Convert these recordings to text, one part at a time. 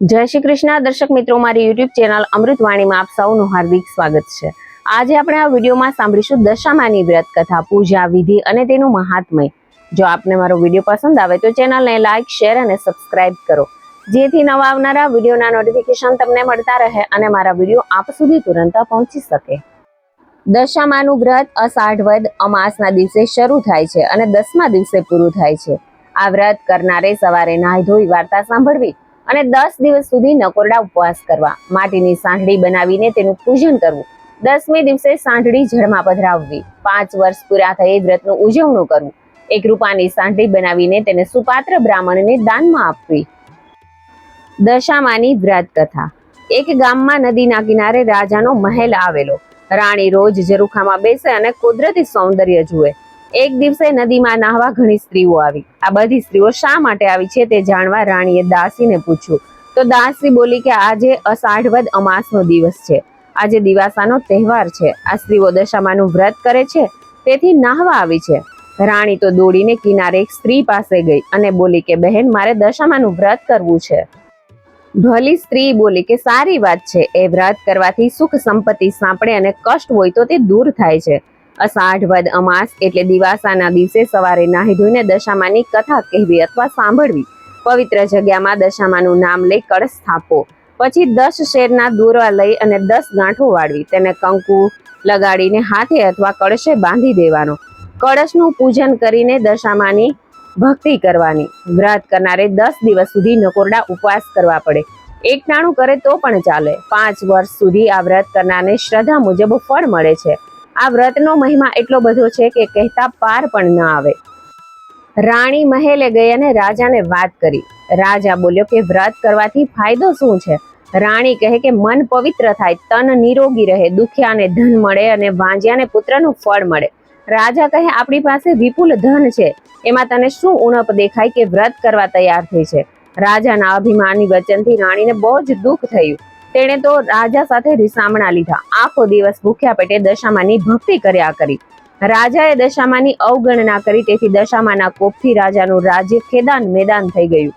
જય શ્રી કૃષ્ણ. દર્શક મિત્રો, મારી યુટ્યુબ ચેનલ અમૃતવાણીમાં આપ સૌનું હાર્દિક સ્વાગત છે. આજે આપણે આ વિડીયોમાં સાંભળીશું દશામાની વ્રત કથા, પૂજા વિધિ અને તેનું મહાત્મય. જો આપને મારો વીડિયો પસંદ આવે તો ચેનલને લાઇક શેર અને સબસ્ક્રાઇબ કરો. જેથી નવા આવનારા વિડીયોના નોટિફિકેશન તમને મળતા રહે અને મારા વીડિયો આપ સુધી તુરંત પહોંચી શકે. દશામાનું વ્રત અષાઢ વદ અમાસના દિવસે શરૂ થાય છે અને દસમા દિવસે પૂરું થાય છે. આ વ્રત કરનારે સવારે નાહી ધોઈ વાર્તા સાંભળવી અને દસ દિવસ સુધી નકોરડા ઉપવાસ કરવા. માટીની સાંઠડી બનાવીને તેનું પૂજન કરવું. દસમી દિવસે સાંઠળી જળમાં પધરાવવી. પાંચ વર્ષ પૂરા થઈ વ્રતનું ઉજવણું કરવું. એક રૂપાની સાંઠડી બનાવીને તેને સુપાત્ર બ્રાહ્મણને દાનમાં આપવી. દશામાની વ્રત કથા. એક ગામમાં નદીના કિનારે રાજાનો મહેલ આવેલો. રાણી રોજ ઝરૂખામાં બેસે અને કુદરતી સૌંદર્ય જુએ. એક દિવસે નદીમાં નાહવા ઘણી સ્ત્રીઓ આવી. આ બધી સ્ત્રીઓ શા માટે આવી છે તે જાણવા રાણીએ દાસીને પૂછ્યું. તો દાસી બોલી કે આજે અષાઢવદ અમાસનો દિવસ છે. આજે દિવાસાનો તહેવાર છે. આ સ્ત્રીઓ દશામાનું વ્રત કરે છે. તેથી નાહવા આવી છે. રાણી તો દોડીને કિનારે એક સ્ત્રી પાસે ગઈ અને બોલી કે, બહેન, મારે દશામાનું વ્રત કરવું છે. ભલી સ્ત્રી બોલી કે, સારી વાત છે. એ વ્રત કરવાથી સુખ સંપત્તિ સાંપડે અને કષ્ટ હોય તો તે દૂર થાય છે. અષાઢ વદ અમાસ એટલે દિવાસાના દિવસે સવારે નાહી ધોઈને દશામાની કથા કહેવી અથવા સાંભળવી. પવિત્ર જગ્યામાં દશામાનું નામ લઈ કળશ સ્થાપો પછી દસ શેરના દોરવા લઈ અને દસ ગાંઠો વાળવી. તેને કંકુ લગાડીને હાથે અથવા કળશે બાંધી દેવાનો. કળશનું પૂજન કરીને દશામાની ભક્તિ કરવાની. વ્રત કરનારે દસ દિવસ સુધી નકોરડા ઉપવાસ કરવા પડે. એકટાણું કરે તો પણ ચાલે. પાંચ વર્ષ સુધી આ વ્રત કરનારને શ્રદ્ધા મુજબ ફળ મળે છે. આ વ્રતનો મહિમા એટલો બધો છે કે કહેતા પાર પણ ન આવે. રાણી મહેલે ગઈ અને રાજાને વાત કરી. રાજા બોલ્યો કે, વ્રત કરવાથી ફાયદો શું છે? રાણી કહે કે, મન પવિત્ર થાય, તન નિરોગી રહે, દુખિયાને ધન મળે અને વાંજ્યાને પુત્રનું ફળ મળે. રાજા કહે, આપણી પાસે વિપુલ ધન છે. એમાં તને શું ઉણપ દેખાય કે વ્રત કરવા તૈયાર થઈ છે? રાજાના અભિમાની વચનથી રાણીને બહુ જ દુઃખ થયું. તેણે તો રાજા સાથે રિસામણા લીધા. આખો દિવસ ભૂખ્યા પેટે દશામાની ભક્તિ કર્યા કરી. રાજાએ દશામાની અવગણના કરી, તેથી દશામાના કોપથી રાજાનું રાજ્ય ખેદાન મેદાન થઈ ગયું.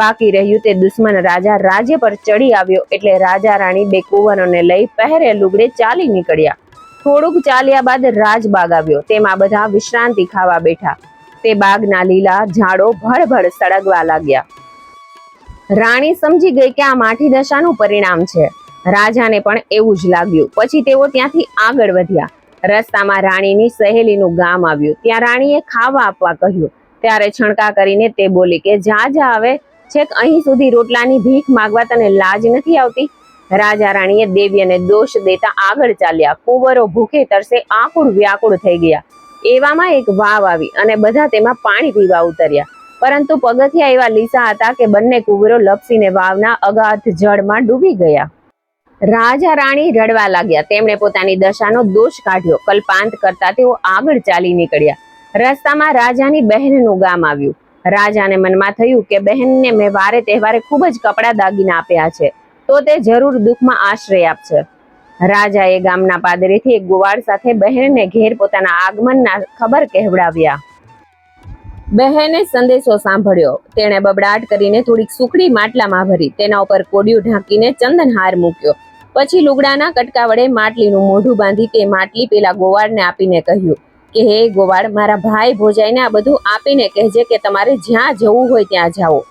બાકી રહ્યું તે દુશ્મન રાજા રાજ્ય પર ચડી આવ્યો, એટલે રાજા રાણી બે કુંવરોને લઈ પહેરે લુગડે ચાલી નીકળ્યા. થોડુંક ચાલ્યા બાદ રાજબાગ આવ્યો. તેમાં બધા વિશ્રાંતિ ખાવા બેઠા. તે બાગના લીલા ઝાડો ભળભળ સળગવા લાગ્યા. રાણી સમજી ગઈ કે આ માઠી દશાનું પરિણામ છે. રાજાને પણ એવું જ લાગ્યું. પછી તેઓ ત્યાંથી આગળ વધ્યા. રસ્તામાં રાણીની સહેલીનું ગામ આવ્યું. ત્યાં રાણીએ ખાવા આપવા કહ્યું. ત્યારે છણકા કરીને તે બોલી કે, જા જા આવે છેક અહીં સુધી રોટલાની ભીખ માગવા તને લાજ નથી આવતી? રાજા રાણીએ દેવીને દોષ દેતા આગળ ચાલ્યા. કુંવરો ભૂખે તરસે આકુળ વ્યાકુળ થઈ ગયા. એવામાં એક વાવ આવી અને બધા તેમાં પાણી પીવા ઉતર્યા. પરંતુ પગથિયા એવા લીસા હતા કે બંને કુવરો લપસીને વાવના અગાધ જળમાં ડૂબી ગયા. રાજા રાણી રડવા લાગ્યા. તેમણે પોતાની દશાનો દોષ કાઢ્યો. કલ્પાંત કરતા તેઓ આગળ ચાલી નીકળ્યા. રસ્તામાં રાજાની બહેનનું ગામ આવ્યું. રાજાને મનમાં થયું કે બહેનને મેં વારે તહેવારે ખૂબ જ કપડા દાગીના આપ્યા છે, તો તે જરૂર દુઃખમાં આશ્રય આપશે. રાજાએ ગામના પાદરેથી એક ગોવાળ સાથે બહેનને ઘેર પોતાના આગમનના ખબર કહેવડાવ્યા. બહેને સંદેશો સાંભળ્યો. તેણે બબડાટ કરીને થોડીક સુખડી માટલામાં ભરી. તેના ઉપર કોડિયું ઢાંકીને ચંદનહાર મૂક્યો. પછી લુગડાના કટકા વડે માટલીનું મોઢું બાંધી તે માટલી પેલા ગોવાળને આપીને કહ્યું કે, હે ગોવાળ, મારા ભાઈ ભોજાઈને આ બધું આપીને કહેજે કે તમારે જ્યાં જવું હોય ત્યાં જાઓ.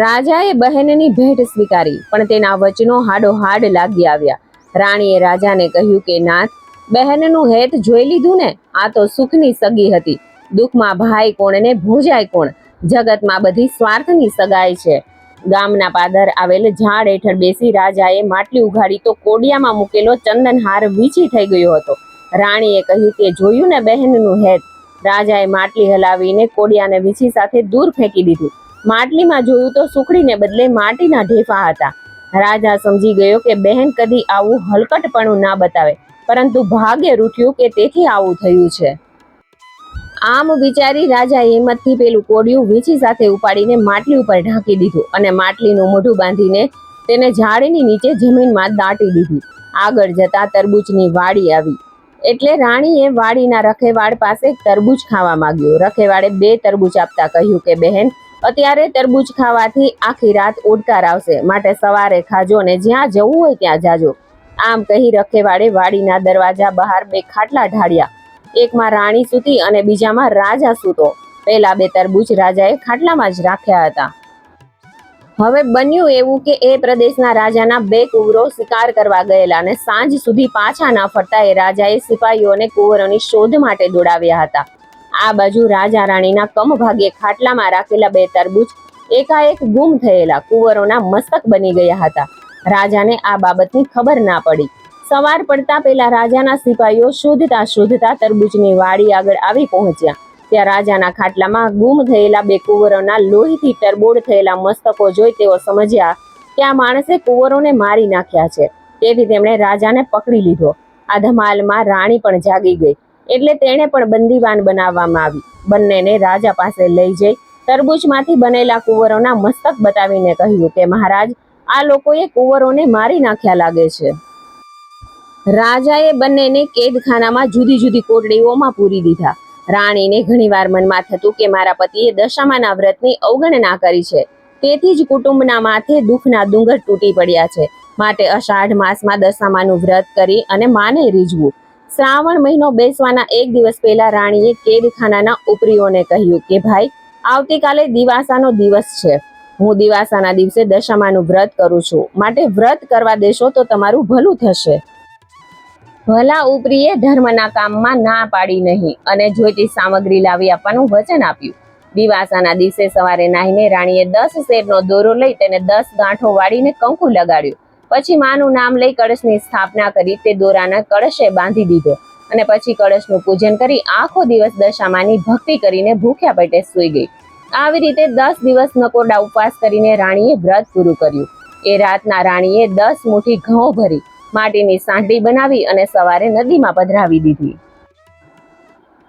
રાજાએ બહેનની ભેટ સ્વીકારી, પણ તેના વચનો હાડો હાડ લાગી આવ્યા. રાણીએ રાજાને કહ્યું કે, નાથ, બહેનનું હેત જોઈ લીધું ને? આ તો સુખની સગી હતી. દુઃખમાં ભાઈ કોણ ને ભોજાય કોણ? જગતમાં બધી સ્વાર્થની સગાઈ છે. ગામના પાદર આવેલ ઝાડ હેઠળ બેસી રાજાએ માટલી ઉઘાડી તો કોડિયામાં મૂકેલો ચંદનહાર વીછી થઈ ગયો હતો. રાણીએ કહ્યું કે, જોયું ને બહેનનું હેત? રાજાએ માટલી હલાવીને કોડિયાને વીછી સાથે દૂર ફેંકી દીધું. માટલીમાં જોયું તો સુખડીને બદલે માટીના ઢેફા હતા. રાજા સમજી ગયો કે, બહેન કદી આવું હલકટપણું ના બતાવે, પરંતુ ભાગ્ય રૂઠ્યું કે તેથી આવું થયું છે. આમ વિચારી રાજા હિંમતથી પેલું કોડિયું વીંછી સાથે ઉપાડીને માટલી ઉપર ઢાંકી દીધું અને માટલીનું મોઢું બાંધીને તેને ઝાડની નીચે જમીનમાં દાટી દીધી. આગળ જતા તરબૂચની વાડી આવી. એટલે રાણીએ વાડીના રખેવાડ પાસે તરબૂચ ખાવા માંગ્યું. રખેવાડે બે તરબૂચ આપતા કહ્યું કે, બહેન, અત્યારે તરબૂચ ખાવાથી આખી રાત ઓડકાર આવશે. માટે સવારે ખાજો ને જ્યાં જવું હોય ત્યાં જાજો. આમ કહી રખેવાડે વાડીના દરવાજા બહાર બે ખાટલા ઢાળ્યા. એકમાં રાણી સૂતી અને બીજામાં રાજા સૂતો. પહેલા બે તરબૂચ રાજાએ ખાટલામાં જ રાખ્યા હતા. હવે બન્યું એવું કે એ પ્રદેશના રાજાના બે કુંવરો શિકાર કરવા ગયેલા અને સાંજ સુધી પાછા ના ફરતા એ રાજાએ સિપાહીઓને કુંવરોની શોધ માટે દોડાવ્યા હતા. આ બાજુ રાજા રાણીના કમ ભાગે ખાટલામાં રાખેલા બે તરબૂચ એકાએક ગુમ થયેલા કુંવરોના મસ્તક બની ગયા હતા. રાજાને આ બાબતની ખબર ના પડી. સવાર પડતા પહેલા રાજાના સિપાહીઓ શોધતા શોધતા તરબૂચની વાડી આગળ આવી પહોંચ્યા. ત્યાં રાજાના ખાટલામાં ગુમ થયેલા બે કુંવરોના લોહીથી તરબોળ થયેલા મસ્તકો જોઈ તેઓ સમજ્યા કે આ માણસે કુંવરોને મારી નાખ્યા છે. તેથી તેમણે રાજાને પકડી લીધો. આ ધમાલમાં રાણી પણ જાગી ગઈ. એટલે તેણે પણ બંદીવાન બનાવવામાં આવી. બંનેને રાજા પાસે લઈ જઈ તરબૂચમાંથી બનેલા કુંવરોના મસ્તક બતાવીને કહ્યું કે મહારાજ, આ લોકોએ કુંવરોને મારી નાખ્યા લાગે છે. રાજાએ બંનેને કેદખાનામાં જુદી જુદી કોટડીઓમાં પૂરી દીધા. રાણીને ઘણીવાર મનમાં થતું કે મારા પતિએ દશામાના વ્રતની અવગણના કરી છે. તેથી જ કુટુંબના માથે દુઃખના ડુંગર તૂટી પડ્યા છે. માટે અષાઢ માસમાં દશામાનું વ્રત કરી અને માને રીઝવું. શ્રાવણ મહિનો બેસવાના એક દિવસ પહેલા રાણીએ કેદખાનાના ઉપરીઓને કહ્યું કે, ભાઈ, આવતીકાલે દિવાસાનો દિવસ છે. હું દિવાસાના દિવસે દશામાનું વ્રત કરું છું. માટે વ્રત કરવા દેશો તો તમારું ભલું થશે. ભલા ઉપરીએ ધર્મના કામમાં ના પાડી નહીં અને જોઈતી સામગ્રી લાવી આપવાનું વચન આપ્યું. દિવાસાના દિવસે સવારે નાહીને રાણીએ દસ શેરનો દોરો લઈ તેને દસ ગાંઠો વાળીને કંકુ લગાડ્યું. પછી માનું નામ લઈ કળશની સ્થાપના કરી તે દોરાના કળશે બાંધી દીધો અને પછી કળશનું પૂજન કરી આખો દિવસ દશામાની ભક્તિ કરીને ભૂખ્યા પેટે સૂઈ ગઈ. આવી રીતે દસ દિવસ નકોરડા ઉપવાસ કરીને રાણીએ વ્રત પૂરું કર્યું. એ રાતના રાણીએ દસ મુઠ્ઠી ઘઉં ભરી માટીની સાંકડી બનાવી અને સવારે નદીમાં પધરાવી દીધી.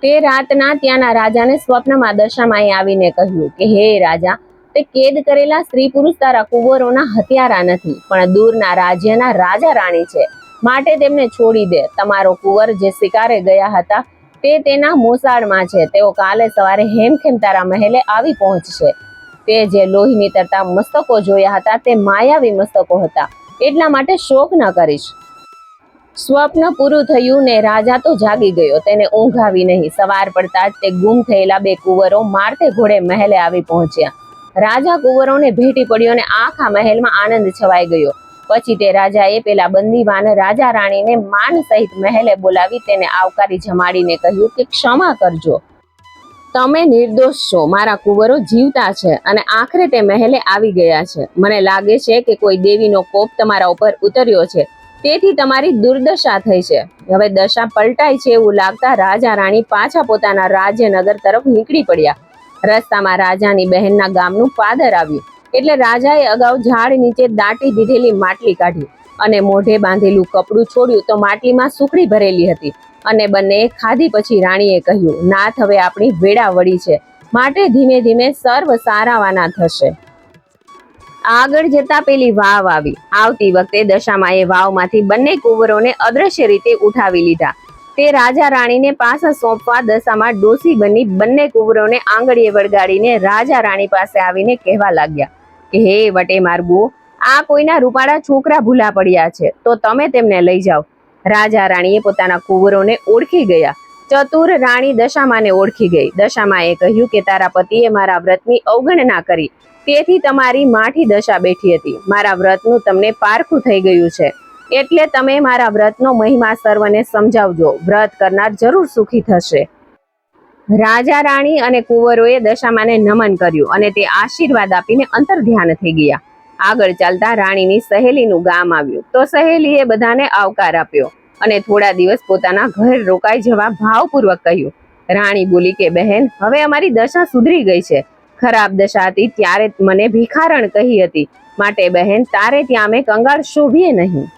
તે રાતના ત્યાંના રાજાને સ્વપ્નમાં દશામાં આવીને કહ્યું કે, હે રાજા, તે કેદ કરેલા સ્ત્રી પુરુષ તારા કુંવરોના હત્યારા નથી, પણ દૂરના રાજ્યના રાજા રાણી છે. માટે તેમને છોડી દે. તમારો કુંવર જે શિકારે ગયા હતા, તે તેના મોસાળમાં છે. તેઓ કાલે સવારે હેમખેમ તારા મહેલે આવી પહોંચશે. તે જે લોહી નીતરતા મસ્તકો જોયા હતા, તે માયાવી મસ્તકો હતા. એટલા માટે શોક ન કરીશ. સ્વપ્ન પૂરું થયું ને રાજા તો જાગી ગયો. તેને ઊંઘ આવી નહીં. સવાર પડતા જ તે ગુમ થયેલા બે કુંવરો મારતે ઘોડે મહેલે આવી પહોંચ્યા. રાજા કુંવરોને ભેટી પડ્યો અને આખા મહેલમાં આનંદ છવાઈ ગયો. પછી તે રાજાએ પેલા બંદીવાન રાજા રાણીને માન સહિત મહેલે બોલાવી તેને આવકારી જમાડીને કહ્યું કે ક્ષમા કરજો. તમે નિર્દોષ છો. મારા કુંવરો જીવતા છે અને આખરે તે મહેલે આવી ગયા છે. મને લાગે છે કે કોઈ દેવીનો કોપ તમારા ઉપર ઉતર્યો છે. તેથી તમારી દુર્દશા થઈ છે. હવે દશા પલટાય છે એવું લાગતા રાજા રાણી પાછા પોતાના રાજ્યનગર તરફ નીકળી પડ્યા. રસ્તામાં રાજાની બહેનના ગામનું પાદર આવ્યું. એટલે રાજાએ અગાઉ ઝાડ નીચે દાટી દીધેલી માટલી કાઢી અને મોઢે બાંધેલું કપડું છોડ્યું તો માટલીમાં સુખડી ભરેલી હતી. અને બંને ખાધી પછી રાણીએ કહ્યું, નાથ, હવે આપણી વેડા વળી છે. માટે ધીમે ધીમે સર્વ સારાવાના થશે. આગળ જતા પેલી વાવ આવી. આવતી વખતે દશામાએ વાવમાંથી બંને કુંવરોને અદ્રશ્ય રીતે ઉઠાવી લીધા. તે રાજા રાણીને પાછા સોંપવા દશામાં ડોસી બની બંને કુંવરોને આંગળીએ વળગાડીને રાજા રાણી પાસે આવીને કહેવા લાગ્યા કે, હે વટે મારબુ આ કોઈના રૂપાળા છોકરા ભૂલા પડ્યા છે. તો તમે તેમને લઈ જાઓ. રાજા રાણીએ પોતાના કુંવરોને ઓળખી ગયા. ચતુર રાણી દશામાને ઓળખી ગઈ. દશામાએ કહ્યું કે, તારા પતિએ મારા વ્રતની અવગણના કરી. તેથી તમારી માઠી દશા બેઠી હતી. મારા વ્રતનું તમને પારખું થઈ ગયું છે. એટલે તમે મારા વ્રતનો મહિમા સર્વને સમજાવજો. વ્રત કરનાર જરૂર સુખી થશે. રાજા રાણી અને કુંવરોએ દશામાને નમન કર્યું અને તે આશીર્વાદ આપીને અંતર ધ્યાન થઈ ગયા. આગળ ચાલતા રાણીની સહેલીનું ગામ આવ્યું. તો સહેલીએ બધાને આવકાર આપ્યો અને થોડા દિવસ પોતાના ઘર રોકાઈ જવા ભાવપૂર્વક કહ્યું. રાણી બોલી કે, બહેન, હવે અમારી દશા સુધરી ગઈ છે. ખરાબ દશા હતી ત્યારે મને ભિખારણ કહી હતી. માટે, બહેન, તારે ત્યાં અમે કંગાળ શોભીએ નહીં.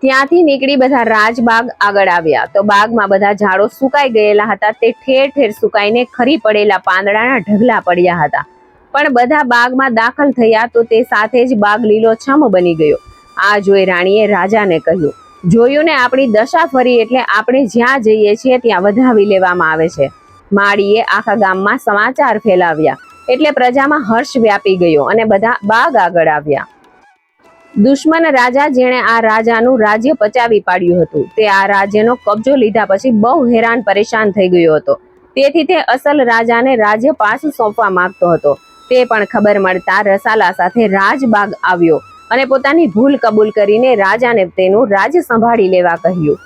ત્યાંથી નીકળી બધા રાજબાગ આગળ આવ્યા. તો બાગમાં બધા ઝાડો સુકાઈ ગયેલા હતા. તે ઠેર ઠેર સુકાઈને ખરી પડેલા પાંદડાના ઢગલા પડ્યા હતા. પણ બધા બાગમાં દાખલ થયા તો તે સાથે જ બાગ લીલોછમ બની ગયો. આ જોઈ રાણીએ રાજાને કહ્યું, જોયું ને આપણી દશા ફરી એટલે આપણે જ્યાં જઈએ છીએ ત્યાં વધાવી લેવામાં આવે છે. માળીએ આખા ગામમાં સમાચાર ફેલાવ્યા, એટલે પ્રજામાં હર્ષ વ્યાપી ગયો અને બધા બાગ આગળ આવ્યા. દુશ્મન રાજા જેણે આ રાજાનું રાજ્ય પચાવી પાડ્યું હતું. તે આ રાજ્યનો કબજો લીધા પછી બહુ હેરાન પરેશાન થઈ ગયો હતો. તેથી તે અસલ રાજાને રાજ્ય પાછું સોંપવા માંગતો હતો. તે પણ ખબર મળતા રસાલા સાથે રાજબાગ આવ્યો અને પોતાની ભૂલ કબૂલ કરીને રાજાને તેનું રાજ સંભાળી લેવા કહ્યું.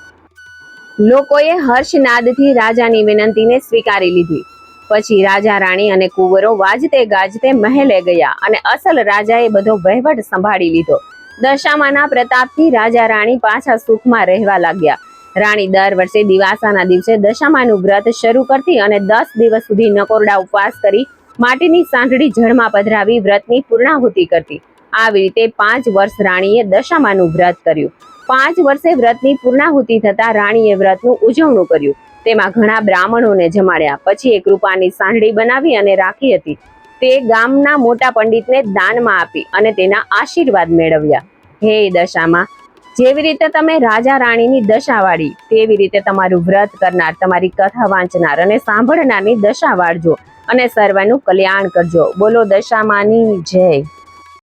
લોકોએ હર્ષનાદથી રાજાની વિનંતીને સ્વીકારી લીધી. પછી રાજા રાણી અને કુંવરો વાજતે ગાજતે મહેલે ગયા અને અસલ રાજાએ બધો વહીવટ સંભાળી લીધો. દશામાના પ્રતાપથી રાજા રાણી પાછા સુખમાં રહેવા લાગ્યા. રાણી દર વર્ષે દિવાસાના દિવસે દશામાનું વ્રત શરૂ કરતી અને દસ દિવસ સુધી નકોરડા ઉપવાસ કરી માટીની સાંઠળી જળમાં પધરાવી વ્રતની પૂર્ણાહુતિ કરતી. આવી રીતે પાંચ વર્ષ રાણીએ દશામાનું વ્રત કર્યું. પાંચ વર્ષે વ્રતની પૂર્ણાહુતિ થતા રાણીએ વ્રતનું ઉજવણું કર્યું. તેમાં ઘણા બ્રાહ્મણોને જમાડ્યા. પછી એક રૂપાની સાંઠળી બનાવી અને રાખી હતી. તે ગામના મોટા પંડિતને દાનમાં આપી અને તેના આશીર્વાદ મેળવ્યા. હે દશામાં, જેવી રીતે તમે રાજા રાણીની દશા વાળી, તેવી રીતે તમારું વ્રત કરનાર, તમારી કથા વાંચનાર અને સાંભળનારની દશા વાળજો. અને સર્વનું કલ્યાણ કરજો. બોલો દશામાની જય.